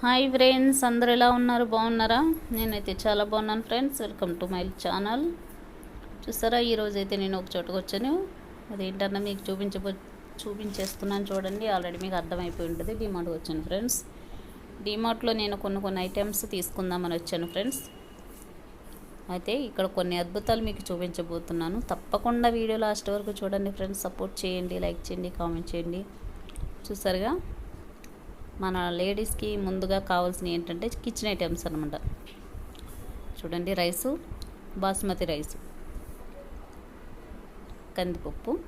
Hi friends అందరు ఎలా ఉన్నారు? బాగున్నారా? నేనైతే చాలా బాగున్నాను friends. Welcome to my channel. చూసారా ఈరోజు అయితే నేను ఒక చోటుకు వచ్చాను. అదేంటన్నా మీకు చూపించబో చూపించేస్తున్నాను చూడండి. ఆల్రెడీ మీకు అర్థమైపోయి ఉంటుంది. డిమార్ట్కి వచ్చాను ఫ్రెండ్స్. డిమార్ట్లో నేను కొన్ని కొన్ని ఐటమ్స్ తీసుకుందామని వచ్చాను ఫ్రెండ్స్. అయితే ఇక్కడ కొన్ని అద్భుతాలు మీకు చూపించబోతున్నాను. తప్పకుండా వీడియో లాస్ట్ వరకు చూడండి ఫ్రెండ్స్. సపోర్ట్ చేయండి లైక్ చేయండి కామెంట్ చేయండి. చూసారుగా? మన లేడీస్కి ముందుగా కావాల్సినవి ఏంటంటే కిచెన్ ఐటమ్స్ అనమాట చూడండి రైసు బాస్మతి రైసు కందిపప్పు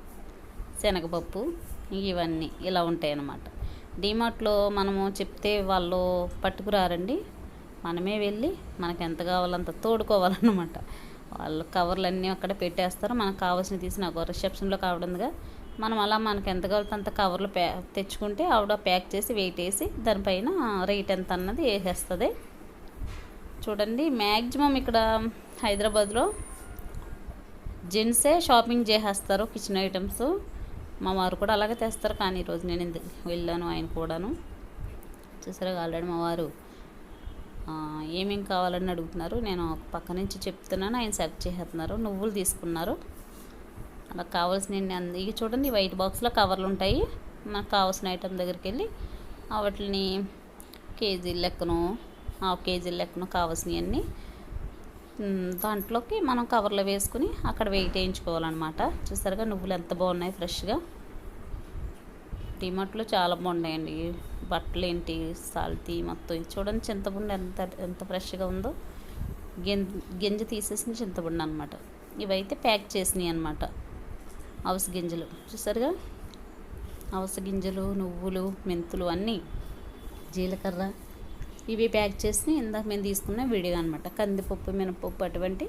శనగపప్పు ఇవన్నీ ఇలా ఉంటాయి అన్నమాట డిమార్ట్లో మనము చెప్తే వాళ్ళు పట్టుకురారండి మనమే వెళ్ళి మనకు ఎంత కావాలంత తోడుకోవాలన్నమాట. వాళ్ళు కవర్లన్నీ అక్కడ పెట్టేస్తారు. మనకు కావాల్సినవి తీసి నాకు రిసెప్షన్లో కావడంగా మనం అలా మనకు ఎంత కావాలంటే అంత కవర్లు ప్యా తెచ్చుకుంటే ఆవిడ ప్యాక్ చేసి వెయిట్ వేసి దానిపైన రేట్ ఎంత అన్నది వేసేస్తుంది. చూడండి మ్యాక్సిమం ఇక్కడ హైదరాబాద్లో జెంట్సే షాపింగ్ చేసేస్తారు కిచెన్ ఐటమ్స్. మా వారు కూడా అలాగే తెస్తారు కానీ ఈరోజు నేను వెళ్ళాను ఆయన కూడాను. చూసారా ఆల్రెడీ మా వారు ఏమేమి ఏమేం కావాలని అడుగుతున్నారు నేను పక్క నుంచి చెప్తున్నాను ఆయన సెలెక్ట్ చేస్తున్నారు నువ్వులు తీసుకున్నారు. నాకు కావాల్సిన ఇవి చూడండి వైట్ బాక్స్లో కవర్లు ఉంటాయి. మనకు కావాల్సిన ఐటమ్ దగ్గరికి వెళ్ళి వాటిని కేజీ లెక్కను హాఫ్ కేజీ లెక్కను కావాల్సినవన్నీ దాంట్లోకి మనం కవర్లో వేసుకుని అక్కడ వెయిట్ వేయించుకోవాలన్నమాట. చూసారుగా నువ్వులు ఎంత బాగున్నాయి ఫ్రెష్గా. డిమార్ట్లో చాలా బాగున్నాయండి. బట్టలు ఏంటి సాల్తీ మొత్తం చూడండి చింతపండు ఎంత ఎంత ఫ్రెష్గా ఉందో. గింజ గింజ తీసేసిన చింతపండు అనమాట ఇవైతే ప్యాక్ చేసినాయి అనమాట అవస గింజలు. చూసారుగా? అవస గింజలు నువ్వులు మెంతులు అన్నీ జీలకర్ర ఇవి ప్యాక్ చేసి ఇందాక మేము తీసుకున్న విడిగా అనమాట కందిపప్పు మినపప్పు అటువంటి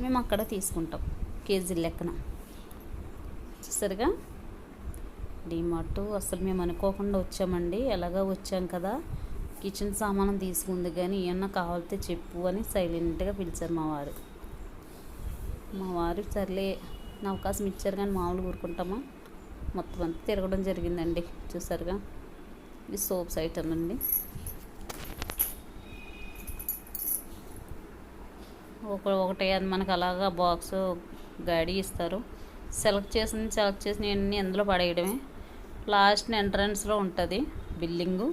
మేము అక్కడ తీసుకుంటాం కేజీ లెక్కన. చూసారుగా? డిమార్ట్ అసలు మేము అనుకోకుండా వచ్చామండి. ఎలాగా వచ్చాం కదా. కిచెన్ సామానం తీసుకుంది కానీ ఏమన్నా కావాలితే చెప్పు అని సైలెంట్గా పిలిచారు మా వారు. మా వారు సర్లే అవకాశం ఇచ్చారు కానీ మామూలుగా ఊరుకుంటామా? మొత్తం అంతా తిరగడం జరిగిందండి చూసారుగా. ఇది సోప్స్ ఐటమ్ అండి. ఒక ఒకటి అది మనకు అలాగా బాక్స్ గాడి ఇస్తారు. సెలెక్ట్ చేసింది సెలెక్ట్ చేసిన అన్నీ అందులో పడేయడమే. లాస్ట్ ఎంట్రన్స్లో ఉంటుంది బిల్లింగు.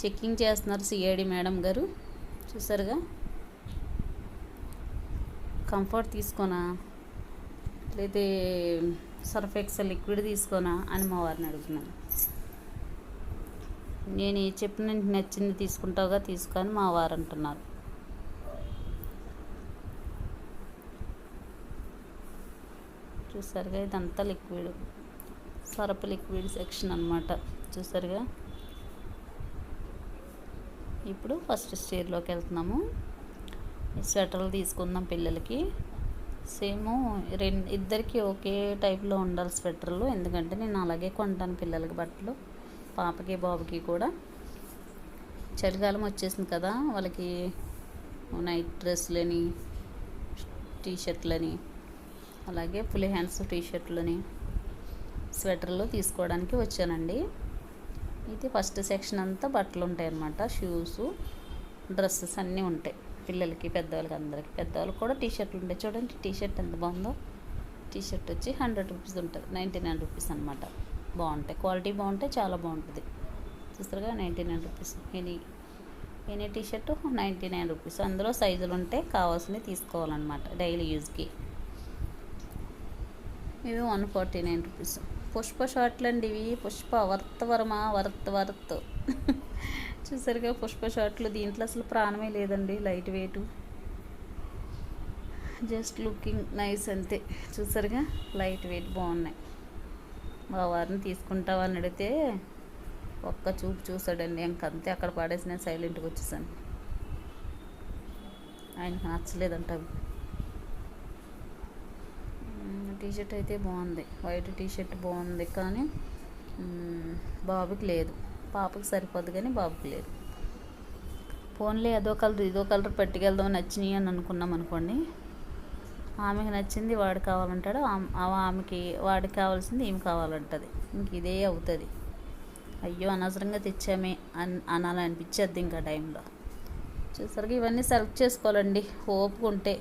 చెక్కింగ్ చేస్తున్నారు సిఐడి మేడం గారు. చూసారుగా? కంఫర్ట్ తీసుకోనా? లేదా సర్ఫ్ ఎక్సెల్ లిక్విడ్ తీసుకోనా అని మా వారిని అడుగుతున్నాను. నేను చెప్పిన నచ్చింది తీసుకుంటావుగా తీసుకొని మా వారు అంటున్నారు. చూసారుగా ఇదంతా లిక్విడ్. సరపు లిక్విడ్ సెక్షన్ అనమాట చూసారుగా? ఇప్పుడు ఫస్ట్ స్టేర్లోకి వెళ్తున్నాము. స్వెటర్లు తీసుకుందాం పిల్లలకి. సేమ్ రెండు ఇద్దరికి ఒకే టైప్లో ఉండాలి స్వెటర్లు. ఎందుకంటే నేను అలాగే కొంటాను పిల్లలకి బట్టలు. పాపకి బాబుకి కూడా. చలికాలం వచ్చేసింది కదా వాళ్ళకి నైట్ డ్రెస్లని టీ షర్ట్లని అలాగే ఫుల్ హ్యాండ్స్ టీషర్ట్లని స్వెటర్లు తీసుకోవడానికి వచ్చానండి. ఇది ఫస్ట్ సెక్షన్ అంతా బట్టలు ఉంటాయి అన్నమాట షూస్ డ్రెస్సెస్ అన్నీ ఉంటాయి. పిల్లలకి పెద్దవాళ్ళకి అందరికీ. పెద్దవాళ్ళకి కూడా టీ షర్ట్లు ఉంటాయి. చూడండి టీ షర్ట్ ఎంత బాగుందో. టీ షర్ట్ వచ్చి హండ్రెడ్ రూపీస్ ఉంటుంది. నైంటీ నైన్ రూపీస్ అనమాట బాగుంటాయి. క్వాలిటీ బాగుంటే చాలా బాగుంటుంది. చూస్తారుగా ninety nine rupees any any T shirt ninety nine rupees అందులో సైజులు ఉంటే కావాల్సినవి తీసుకోవాలన్నమాట. డైలీ యూజ్కి ఇవి one forty nine rupees Pushpa షార్ట్లు అండి ఇవి. పుష్ప వర్త్ వర్మ వర్త్ వర్త్. చూసారుగా పుష్ప షార్ట్లు దీంట్లో అసలు ప్రాణమే లేదండి light weight. Just looking nice అంతే. చూసారుగా లైట్ వెయిట్ బాగున్నాయి. మా వారిని తీసుకుంటావా అని అడిగితే ఒక్క చూపు చూసాడండి. ఇంకంతే. అక్కడ పడేసి నేను సైలెంట్గా వచ్చేసాను. ఆయనకు నచ్చలేదంట అవి. టీషర్ట్ అయితే బాగుంది. వైట్ టీషర్ట్ బాగుంది కానీ బాబుకి లేదు. పాపకి సరిపోదు కానీ బాబుకి లేదు. ఫోన్లే అదో కలర్ ఇదో కలర్ పట్టుకెళ్దాం నచ్చినాయి అని అనుకున్నాం అనుకోండి. ఆమెకి నచ్చింది వాడు కావాలంటాడు ఆమెకి వాడికి కావాల్సింది ఏమి కావాలంటది. ఇంక ఇదే అవుతుంది. అయ్యో అనవసరంగా తెచ్చామే అని అనాలనిపించేది ఇంకా టైంలో. చూసరికి ఇవన్నీ సెలెక్ట్ చేసుకోవాలండి. ఓపుకుంటే ఉంటే.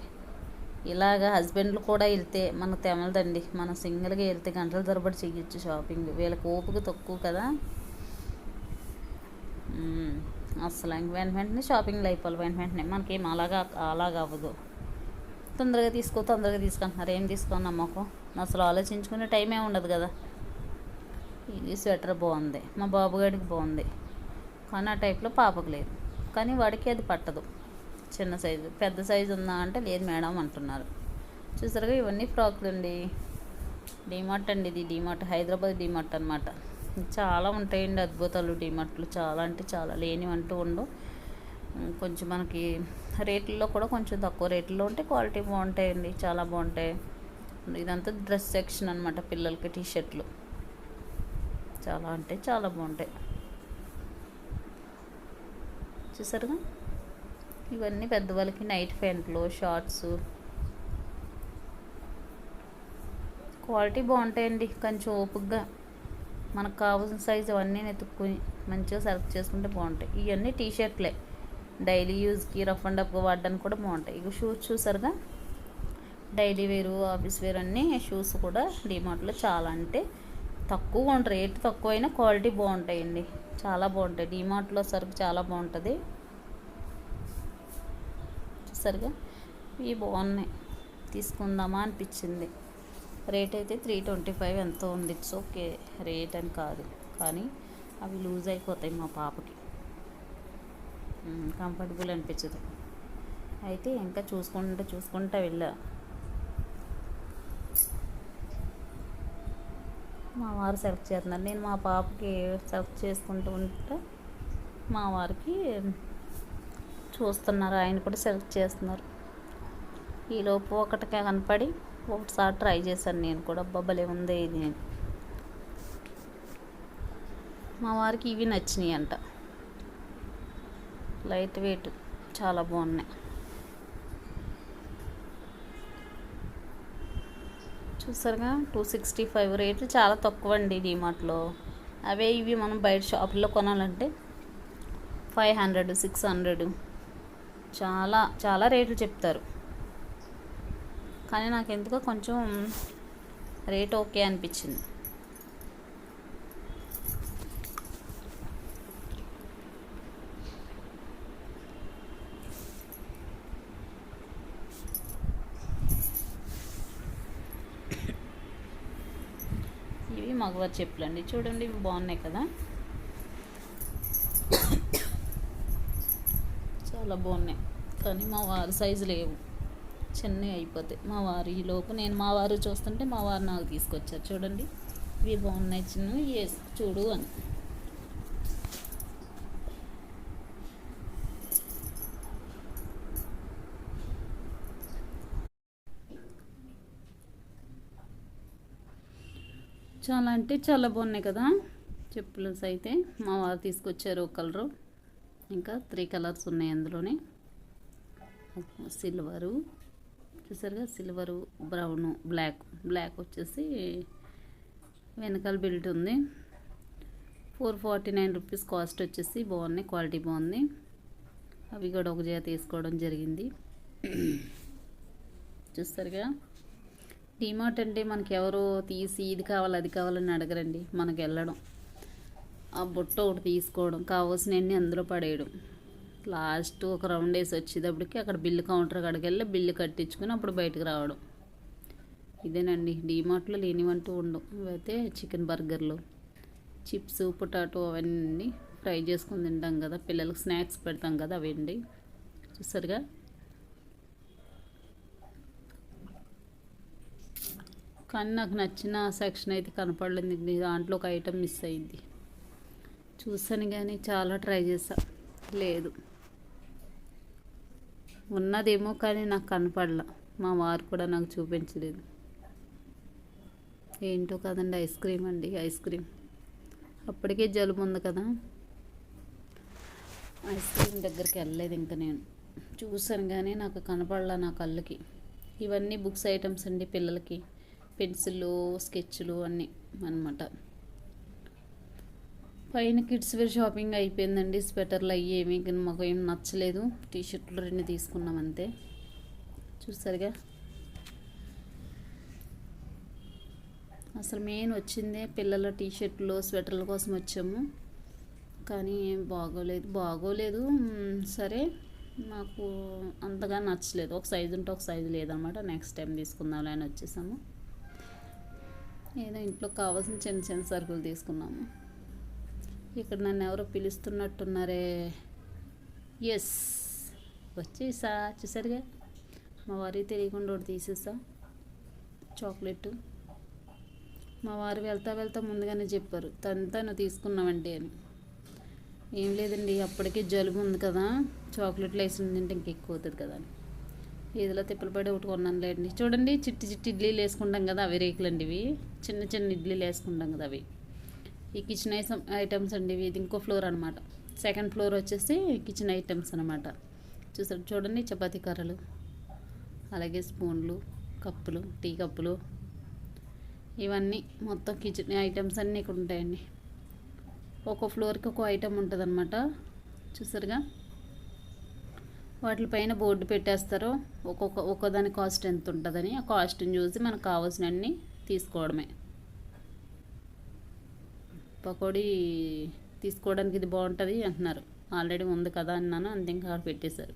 ఇలాగ హస్బెండ్లు కూడా వెళ్తే మనకు తెమలదండి. మనం సింగిల్గా వెళ్తే గంటల తరబడి చెయ్యొచ్చు షాపింగ్. వీళ్ళకి ఓపిక తక్కువ కదా. అసలు ఇంక వెంట వెంటనే షాపింగ్లు అయిపోవాలి. వెంట వెంటనే మనకేం అలాగా అలాగా అవ్వదు. తొందరగా తీసుకో తొందరగా తీసుకుంటున్నారు ఏం తీసుకోని అమ్మకు అసలు ఆలోచించుకునే టైమే ఉండదు కదా. ఇది స్వెటర్ బాగుంది. మా బాబుగాడికి బాగుంది. కానీ ఆ టైప్లో పాపకు లేదు. కానీ వాడికి అది పట్టదు. చిన్న సైజు. పెద్ద సైజు ఉందా అంటే లేదు మేడం అంటున్నారు. చూసారుగా ఇవన్నీ ఫ్రాక్లు అండి. డిమార్ట్ అండి ఇది. డిమార్ట్ హైదరాబాద్ డిమార్ట్ అనమాట చాలా ఉంటాయండి అద్భుతాలు డిమార్ట్లు చాలా అంటే చాలా లేనివంటూ ఉండవు. కొంచెం మనకి రేట్లలో కూడా కొంచెం తక్కువ రేట్లో ఉంటే క్వాలిటీ బాగుంటాయండి. చాలా బాగుంటాయి. ఇదంతా డ్రెస్ సెక్షన్ అనమాట పిల్లలకి టీ షర్ట్లు చాలా అంటే చాలా బాగుంటాయి. చూసారుగా? ఇవన్నీ పెద్దవాళ్ళకి నైట్ ప్యాంట్లు షార్ట్స్. క్వాలిటీ బాగుంటాయండి కొంచెం ఓపుగ్గా మనకు కావాల్సిన సైజు అవన్నీ వెతుక్కుని మంచిగా సెలెక్ట్ చేసుకుంటే బాగుంటాయి. ఇవన్నీ టీ షర్ట్లే డైలీ యూజ్కి రఫ్ అండ్ అప్గా వాడడానికి కూడా బాగుంటాయి. ఇక షూస్ చూసారుగా? డైలీ వేరు ఆఫీస్ వేర్ అన్నీ షూస్ కూడా డిమార్ట్లో చాలా అంటే తక్కువ ఉంటాయి రేట్ తక్కువైనా క్వాలిటీ బాగుంటాయండి. చాలా బాగుంటాయి. డిమార్ట్లో సరుకు చాలా బాగుంటుంది. సరిగా? ఇవి బాగున్నాయి. తీసుకుందామా అనిపించింది. రేట్ అయితే త్రీ ట్వంటీ ఫైవ్ ఎంతో ఉంది. ఇట్స్ ఓకే రేట్ అని కాదు. కానీ అవి లూజ్ అయిపోతాయి మా పాపకి. కంఫర్టబుల్ అనిపించదు. అయితే ఇంకా చూసుకుంటూ చూసుకుంటూ వెళ్ళా. మా వారు సెలెక్ట్ చేస్తున్నారు. నేను మా పాపకి సెలెక్ట్ చేసుకుంటూ ఉంటే మా వారికి చూస్తున్నారు. ఆయన కూడా సెలెక్ట్ చేస్తున్నారు. ఈలోపు ఒకటికే కనపడి ఒకసారి ట్రై చేశాను నేను కూడా. బొబ్బలే ఉంది ఇది. మా వారికి ఇవి నచ్చినాయి అంట. లైట్ వెయిట్ చాలా బాగున్నాయి. చూసారుగా? టూ సిక్స్టీ ఫైవ్ రేట్లు చాలా తక్కువ అండి డిమార్ట్లో అవే ఇవి మనం బయట షాపుల్లో కొనాలంటే ఫైవ్ హండ్రెడ్ సిక్స్ హండ్రెడ్ చాలా చాలా రేట్లు చెప్తారు. కానీ నాకు ఎందుకో కొంచెం రేట్ ఓకే అనిపించింది. ఇవి మగవారి చెప్పులండి. చూడండి ఇవి బాగున్నాయి కదా. చాలా బాగున్నాయి. కానీ మా వారి సైజు లేవు. చిన్నవి అయిపోతాయి. మా వారు ఈ లోపు నేను మా వారు చూస్తుంటే మా వారు నాకు తీసుకొచ్చారు. చూడండి. ఇవి బాగున్నాయి చిన్నవి. వేసి చూడు అని. చాలా అంటే చాలా బాగున్నాయి కదా. చెప్పులు అయితే మా వారు తీసుకొచ్చారు ఒక కలరు. ఇంకా త్రీ కలర్స్ ఉన్నాయి అందులోనే. సిల్వరు చూసారుగా సిల్వరు బ్రౌను బ్లాక్. బ్లాక్ వచ్చేసి వెనకాల బిల్ట్ ఉంది. Four forty nine rupees cost వచ్చేసి బాగున్నాయి క్వాలిటీ బాగుంది. అవి కూడా ఒక జత తీసుకోవడం జరిగింది. చూస్తారుగా డిమార్ట్ అంటే మనకి ఎవరో తీసి ఇది కావాలి అది కావాలని అడగరండి. మనకు వెళ్ళడం ఆ బుట్ట ఒకటి తీసుకోవడం కావాల్సినవన్నీ అందులో పడేయడం. లాస్ట్ ఒక రౌండ్ వేసి వచ్చేటప్పటికి అక్కడ బిల్లు కౌంటర్ కాడికి వెళ్ళి బిల్లు కట్టించుకుని అప్పుడు బయటకు రావడం. ఇదేనండి డీమార్ట్లో లేనివంటూ ఉండవు. ఇవైతే చికెన్ బర్గర్లు చిప్స్ పొటాటో అవన్నీ ఫ్రై చేసుకుని తింటాం కదా. పిల్లలకు స్నాక్స్ పెడతాం కదా అవండి చూసారుగా? కానీ నాకు నచ్చిన సెక్షన్ అయితే కనపడలేదు. దాంట్లో ఒక ఐటెం మిస్ అయింది చూసాను కానీ చాలా ట్రై చేసా. లేదు. ఉన్నదేమో కానీ నాకు కనపడలా. మా వారు కూడా నాకు చూపించలేదు. ఏంటో కదండి ఐస్ క్రీమ్ అండి ఐస్ క్రీమ్. అప్పటికే జలుబు ఉంది కదా. ఐస్ క్రీమ్ దగ్గరికి వెళ్ళలేదు ఇంకా నేను. చూసాను కానీ నాకు కనపడలా నా కళ్ళకి. ఇవన్నీ బుక్స్ ఐటమ్స్ అండి పిల్లలకి. పెన్సిళ్ళు స్కెచ్లు అన్నీ అన్నమాట. పైన కిడ్స్ వేర్ షాపింగ్ అయిపోయిందండి. స్వెటర్లు అవి ఏమి కానీ మాకు ఏం నచ్చలేదు. టీ షర్ట్లు రెండు తీసుకున్నాం అంతే. చూసారుగా? అసలు మెయిన్ వచ్చిందే పిల్లల టీ షర్ట్లు స్వెటర్ల కోసం వచ్చాము. కానీ ఏం బాగోలేదు. బాగోలేదు. సరే. నాకు అంతగా నచ్చలేదు. ఒక సైజు ఉంటే ఒక సైజు లేదన్నమాట నెక్స్ట్ టైం తీసుకుందాంలే అని వచ్చేసాము. ఏదో ఇంట్లో కావాల్సిన చిన్న చిన్న సరుకులు తీసుకున్నాము. ఇక్కడ నన్ను ఎవరో పిలుస్తున్నట్టున్నారే. ఎస్ వచ్చేసా. చూసారుగా? మా వారికి తెలియకుండా ఒకటి తీసేసా. చాక్లెట్ మా వారు వెళ్తా వెళ్తా ముందుగానే చెప్పారు. తను తీసుకున్నామంటే అని. ఏం లేదండి అప్పటికే జలుబు ఉంది కదా. చాక్లెట్ లేసింది తింటే ఇంకెక్కువ అవుతుంది కదా అని. ఏదిలో తిప్పలు పడి ఒకటి కొన్నాను లేండి. చూడండి చిట్టి చిట్టి ఇడ్లీలు వేసుకుంటాం కదా అవి రేకులండి ఇవి. చిన్న చిన్న ఇడ్లీలు వేసుకుంటాం కదా అవి. ఈ కిచెన్ ఐసం ఐటమ్స్ అండి ఇవి. ఇది ఇంకో ఫ్లోర్ అనమాట సెకండ్ ఫ్లోర్ వచ్చేసి కిచెన్ ఐటమ్స్ అనమాట చూసారు చూడండి చపాతీ కర్రలు అలాగే స్పూన్లు కప్పులు టీ కప్పులు. ఇవన్నీ మొత్తం కిచెన్ ఐటమ్స్ అన్నీ ఇక్కడ ఉంటాయండి. ఒక్కో ఫ్లోర్కి ఒక్కో ఐటమ్ ఉంటుంది అనమాట చూసారుగా వాటిపైన బోర్డు పెట్టేస్తారు. ఒక్కొక్క ఒక్కోదాని కాస్ట్ ఎంత ఉంటుందని ఆ కాస్ట్ని చూసి మనకు కావాల్సినన్ని తీసుకోవడమే. పకోడీ తీసుకోవడానికి ఇది బాగుంటుంది అంటున్నారు. ఆల్రెడీ ఉంది కదా అన్నాను అంతే ఇంకా పెట్టేశారు.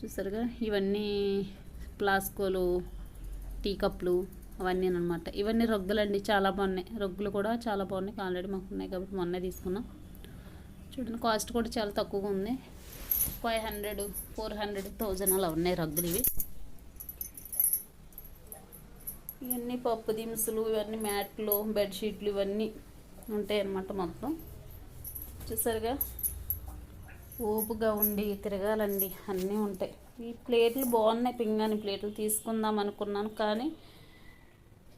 చూసారుగా ఇవన్నీ ప్లాస్కోలు టీ కప్లు అవన్నీ అనమాట ఇవన్నీ రొగ్గులండి చాలా బాగున్నాయి. రొగ్గులు కూడా చాలా బాగున్నాయి ఆల్రెడీ మాకు ఉన్నాయి కాబట్టి మొన్నే తీసుకున్నాం. చూడండి కాస్ట్ కూడా చాలా తక్కువగా ఉంది. Five hundred four hundred thousand అలా ఉన్నాయి రగ్గులు ఇవి. ఇవన్నీ పప్పు దినుసులు ఇవన్నీ మ్యాట్లు బెడ్షీట్లు ఇవన్నీ ఉంటాయి అన్నమాట మొత్తం. చూసారుగా? ఓపుగా ఉండి తిరగాలండి. అన్నీ ఉంటాయి. ఈ ప్లేట్లు బాగున్నాయి. పింగాని ప్లేట్లు తీసుకుందాం అనుకున్నాను కానీ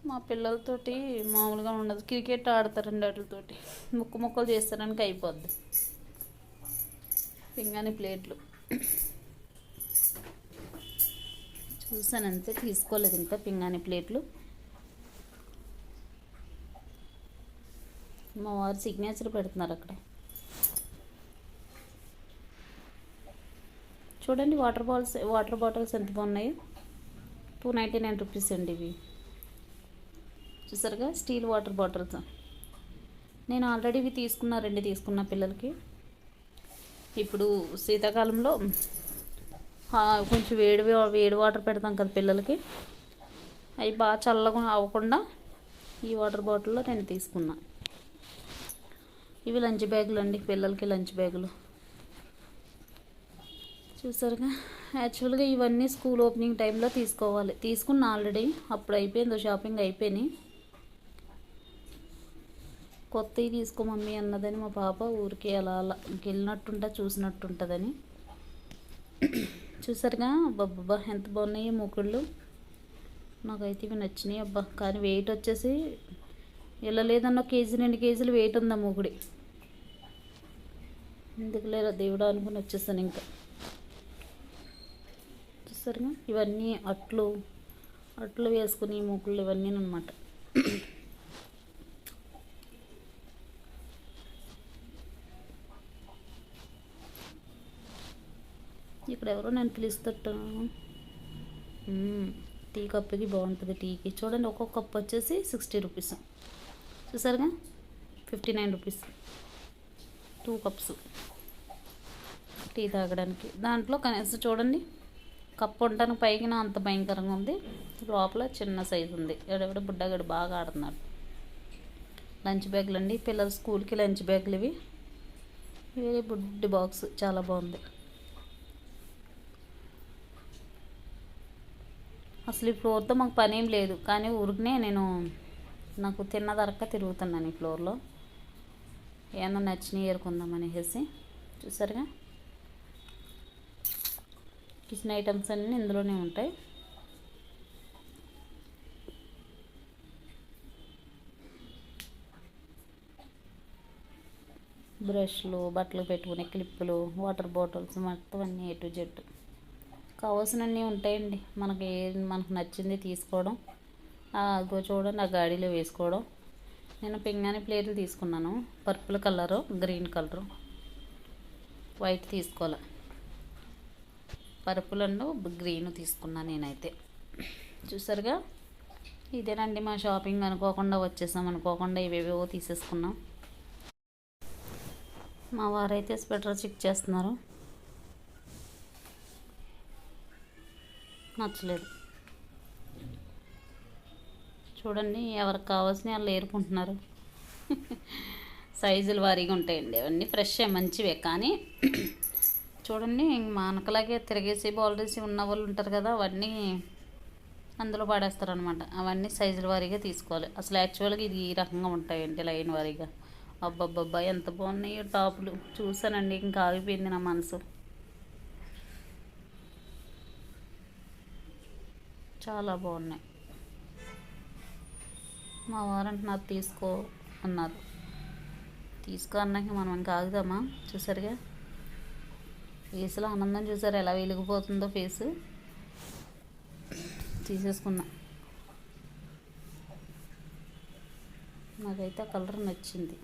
మా పిల్లలతోటి మామూలుగా ఉండదు. క్రికెట్ ఆడతారండి వాటితోటి. ముక్కు ముక్కలు చేస్తారనికి అయిపోద్ది. పింగాని ప్లేట్లు. చూసాను అంతే తీసుకోలేదు ఇంకా పింగాని ప్లేట్లు. మా వారు సిగ్నేచర్ పెడుతున్నారు అక్కడ. చూడండి వాటర్ బాల్స్ వాటర్ బాటిల్స్ ఎంత బాగున్నాయో. టూ నైంటీ నైన్ రూపీస్ అండి ఇవి. చూసారుగా? Steel water bottles. నేను ఆల్రెడీ ఇవి తీసుకున్నా రెండు పిల్లలకి. ఇప్పుడు శీతాకాలంలో కొంచెం వేడి వేడి వాటర్ పెడతాం కదా పిల్లలకి. అవి బాగా చల్లగా అవ్వకుండా ఈ వాటర్ బాటిల్లో నేను తీసుకున్నా. ఇవి లంచ్ బ్యాగులు అండి పిల్లలకి లంచ్ బ్యాగులు. చూసారుగా? యాక్చువల్గా ఇవన్నీ స్కూల్ ఓపెనింగ్ టైంలో తీసుకోవాలి. తీసుకున్నా ఆల్రెడీ. అప్పుడు అయిపోయిందో షాపింగ్ అయిపోయినాయి కొత్తవి తీసుకో మమ్మీ అన్నదని మా పాప ఊరికి అలా అలా వెళ్ళినట్టుంటా చూసినట్టుంటుందని. చూసారుగా? అబ్బబ్బా ఎంత బాగున్నాయి మూకుళ్ళు. నాకైతే ఇవి నచ్చినాయి అబ్బా. కానీ వెయిట్ వచ్చేసి వెళ్ళలేదన్న ఒక కేజీ రెండు కేజీలు వెయిట్ ఉందా మూకుడి? ఎందుకు లేరా దేవుడా అనుకుని వచ్చేసాను ఇంకా. చూసారుగా? ఇవన్నీ అట్లు అట్లు వేసుకుని మూకుళ్ళు ఇవన్నీ అనమాట ఇక్కడ ఎవరో నేను పిలుస్తట్టు. టీ కప్పుకి బాగుంటుంది టీకి. చూడండి ఒక్కొక్క కప్ వచ్చేసి సిక్స్టీ రూపీస్. చూసారుగా? Fifty nine rupees. Two cups. Tea తాగడానికి. దాంట్లో కనీసం చూడండి కప్పు ఉండడానికి పైకి అంత భయంకరంగా ఉంది. లోపల చిన్న సైజు ఉంది. ఎవడెవడ బుడ్డగాడు బాగా ఆడుతున్నాడు. లంచ్ బ్యాగులు అండి పిల్లల స్కూల్కి లంచ్ బ్యాగులు ఇవి. ఇవి బుడ్డి బాక్స్. చాలా బాగుంది. అసలు ఈ ఫ్లోర్తో మాకు పని ఏం లేదు. కానీ ఊరికనే నేను నాకు తిన్న దొరక తిరుగుతున్నాను ఈ ఫ్లోర్లో. ఏమన్నా నచ్చినవి ఏరుకుందాం అనేసి చూసారుగా? కిచెన్ ఐటమ్స్ అన్నీ ఇందులోనే ఉంటాయి. బ్రష్లు బట్టలు పెట్టుకునే క్లిప్పులు వాటర్ బాటిల్స్ మొత్తం అన్నీ ఏ టు జెడ్. కావాల్సినవి ఉంటాయండి. మనకి మనకు నచ్చింది తీసుకోవడం. అదిగో చూడండి ఆ గాడిలో వేసుకోవడం. నేను పింగాణి ప్లేట్లు తీసుకున్నాను. Purple colour green colour. White తీసుకోవాలి. పర్పుల్ అండ్ గ్రీన్ తీసుకున్నాను నేనైతే. చూసారుగా? ఇదేనండి మా షాపింగ్ అనుకోకుండా వచ్చేసాం. అనుకోకుండా ఇవేవో తీసేసుకున్నాం. మా వారైతే స్వెటర్ చెక్ చేస్తున్నారు. నచ్చలేదు. చూడండి ఎవరికి కావాల్సిన వాళ్ళు ఏరుకుంటున్నారు. సైజులు వారీగా ఉంటాయండి. అవన్నీ ఫ్రెష్ మంచివే. కానీ చూడండి మనకలాగే తిరిగేసి బాల్డేసి ఉన్న వాళ్ళు ఉంటారు కదా అవన్నీ అందులో పడేస్తారనమాట అవన్నీ సైజుల వారీగా తీసుకోవాలి. అసలు యాక్చువల్గా ఇది ఈ రకంగా ఉంటాయండి లైన్ వారీగా. అబ్బబ్బబ్బా ఎంత బాగున్నాయో టాపులు. చూసానండి ఇంకా ఆగిపోయింది నా మనసు. చాలా బాగున్నాయి. మా వారంట నాకు తీసుకో అన్నారు. తీసుకో అన్నాక మనం ఇంకా ఆగుదామా? చూసారుగా? ఫేస్లో ఆనందం చూసారు ఎలా వెలిగిపోతుందో ఫేస్. తీసేసుకున్నా. నాకైతే ఆ కలర్ నచ్చింది.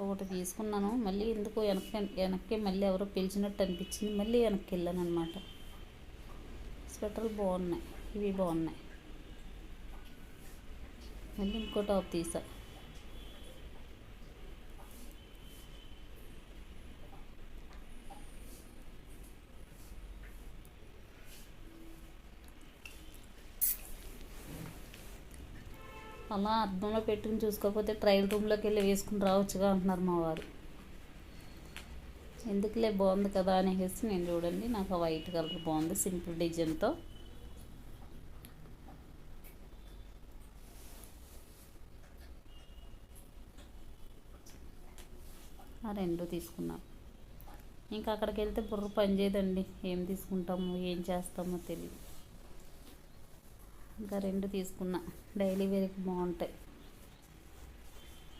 ఒకటి తీసుకున్నాను. మళ్ళీ ఎందుకో వెనక్కి వెనక్కి మళ్ళీ ఎవరో పిలిచినట్టు అనిపించింది. మళ్ళీ వెనక్కి వెళ్ళాను అనమాట స్వెటర్లు బాగున్నాయి. ఇవి బాగున్నాయి. మళ్ళీ ఇంకో టాప్ తీసా. అలా అర్థంలో పెట్టుకుని చూసుకోకపోతే ట్రయల్ రూమ్లోకి వెళ్ళి వేసుకుని రావచ్చుగా అంటున్నారు మా వారు. ఎందుకులే బాగుంది కదా అనేసి నేను చూడండి. నాకు వైట్ కలర్ బాగుంది సింపుల్ డిజైన్తో. ఆ రెండు తీసుకున్నాం. ఇంకా అక్కడికి వెళ్తే బుర్ర పనిచేయదండి ఏం తీసుకుంటాము ఏం చేస్తామో తెలియదు ఇంకా రెండు తీసుకున్నా. డైలీ వేర్కి బాగుంటాయి.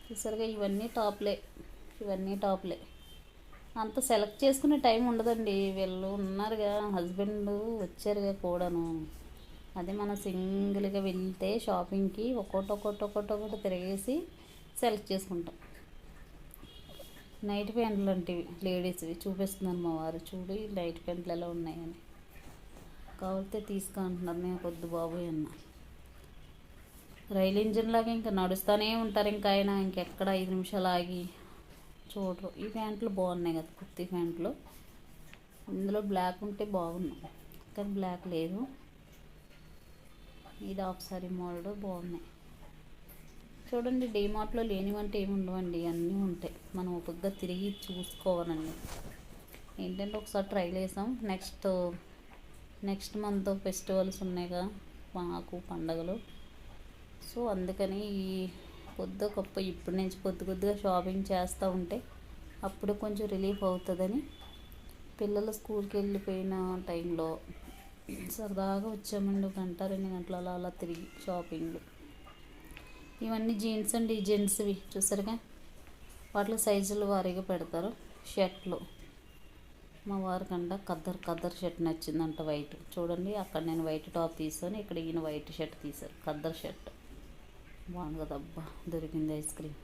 చూసారుగా ఇవన్నీ టాప్లే. ఇవన్నీ టాప్లే. అంత సెలెక్ట్ చేసుకునే టైం ఉండదండి. వీళ్ళు ఉన్నారుగా హస్బెండ్ వచ్చారుగా కూడాను. అదే మనం సింగిల్గా వెళ్తే షాపింగ్కి ఒక్కొక్కటి ఒక్కొక్కటి ఒక్కొక్కటి ఒక్కొక్కటి తిరిగేసి సెలెక్ట్ చేసుకుంటాం. నైట్ ప్యాంట్లు లాంటివి లేడీస్వి చూపిస్తున్నారు మా వారు. చూడు ఈ నైట్ ప్యాంట్లు ఎలా ఉన్నాయని కావాలితే తీసుకుంటున్నారు నేను కొద్ది బాబోయ్ అన్న. రైలు ఇంజిన్ లాగా ఇంకా నడుస్తూనే ఉంటారు ఇంకా ఆయన. ఇంకెక్కడ ఐదు నిమిషాలు ఆగి చూడరు. ఈ ప్యాంట్లు బాగున్నాయి కదా కుర్తీ ప్యాంట్లు. ఇందులో బ్లాక్ ఉంటే బాగున్నాయి కానీ బ్లాక్ లేదు. ఇది ఒకసారి మోడల్ బాగున్నాయి. చూడండి డీమార్ట్లో లేనివంటే ఏమి ఉండవండి. అన్నీ ఉంటాయి. మనం ఒప్పుగా తిరిగి చూసుకోవాలండి. ఏంటంటే ఒకసారి ట్రై చేసాం. నెక్స్ట్ నెక్స్ట్ మంత్ ఫెస్టివల్స్ ఉన్నాయిగా మాకు పండగలు. సో అందుకని ఈ పొద్దు గొప్ప ఇప్పటి నుంచి కొద్ది కొద్దిగా షాపింగ్ చేస్తూ ఉంటే అప్పుడు కొంచెం రిలీఫ్ అవుతుందని పిల్లలు స్కూల్కి వెళ్ళిపోయిన టైంలో సరదాగా వచ్చామండి గంట రెండు గంటల అలా అలా తిరిగి షాపింగ్లు. ఇవన్నీ జీన్స్ అండి జెంట్స్వి చూసారుగా? వాటిలో సైజులు వారీగా పెడతారు. షర్ట్లు. మా వారికంట కద్దర్ కద్దర్ షర్ట్ నచ్చిందంట వైట్. చూడండి అక్కడ నేను వైట్ టాప్ తీసాను ఇక్కడ ఈయన వైట్ షర్ట్ తీశారు కద్దర్ షర్ట్. బాగుంది కదా అబ్బా దొరికింది ఐస్ క్రీమ్.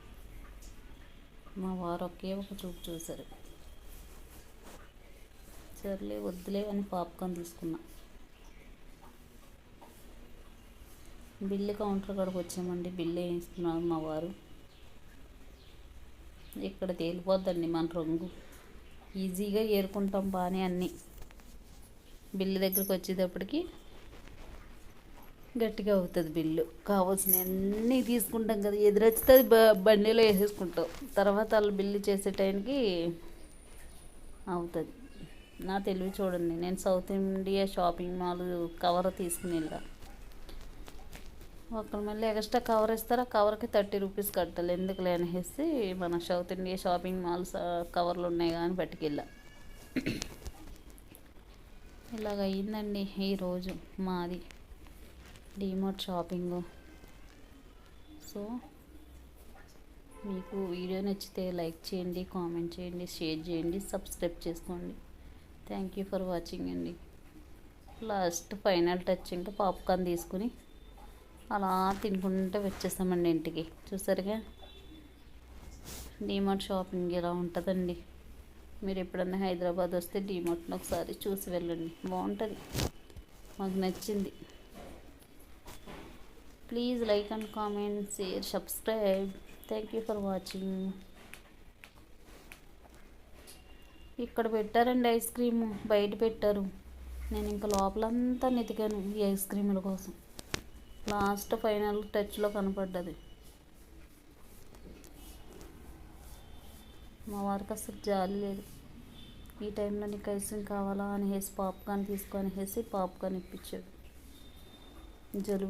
మా వారు ఒకే ఒక చూపు చూశారు. సర్లే వద్దులే అని పాప్కార్న్ తీసుకున్నా. బిల్లు కౌంటర్ కాడికి వచ్చామండి బిల్లు వేయిస్తున్నారు మా వారు. ఇక్కడ తేలిపోద్దండి మన రంగు. ఈజీగా ఏరుకుంటాం బాగానే అన్నీ. బిల్లు దగ్గరికి వచ్చేటప్పటికి గట్టిగా అవుతుంది బిల్లు. కావాల్సిన అన్నీ తీసుకుంటాం కదా. ఎదురొస్తే బండిలో వేసేసుకుంటాం. తర్వాత వాళ్ళు బిల్లు చేసే టైంకి అవుతుంది. నా తెలివి చూడండి. నేను South India shopping mall cover తీసుకుని వెళ్ళా. ఒకరు మళ్ళీ ఎక్స్ట్రా కవర్ ఇస్తారు ఆ కవర్కి థర్టీ రూపీస్ కట్టాలి. ఎందుకు లేనేసి మన సౌత్ ఇండియా షాపింగ్ మాల్స్ కవర్లు ఉన్నాయి కానీ పట్టుకెళ్ళా. ఇలాగ అయ్యిందండి ఈరోజు మాది. డిమార్ట్ షాపింగ్ సో మీకు వీడియో నచ్చితే లైక్ చేయండి కామెంట్ చేయండి షేర్ చేయండి సబ్స్క్రైబ్ చేసుకోండి. థ్యాంక్ యూ ఫర్ వాచింగ్ అండి. లాస్ట్ ఫైనల్ టచ్ ఇంకా పాప్కార్న్ తీసుకుని అలా తినుకుంటూ వచ్చేస్తామండి ఇంటికి. చూసారుగా? డీమార్ట్ షాపింగ్ ఇలా ఉంటుందండి? మీరు ఎప్పుడన్నా హైదరాబాద్ వస్తే డీమార్ట్ని ఒకసారి చూసి వెళ్ళండి. బాగుంటుంది. మాకు నచ్చింది. Please like and comment share subscribe thank you for watching ఇక్కడ పెట్టారండి ఐస్ క్రీమ్ బయట పెట్టారు. నేను ఇంకా లోపలంతా నెతికాను ఈ ఐస్ క్రీముల కోసం. లాస్ట్ ఫైనల్ టచ్లో కనపడ్డది. మా వారికి అసలు జాలి లేదు. ఈ టైంలో నీకు ఐస్ క్రీమ్ కావాలా అని వేసి పాప్కార్న్ తీసుకొని వేసి పాప్కార్న్ ఇప్పించాడు. జలుబు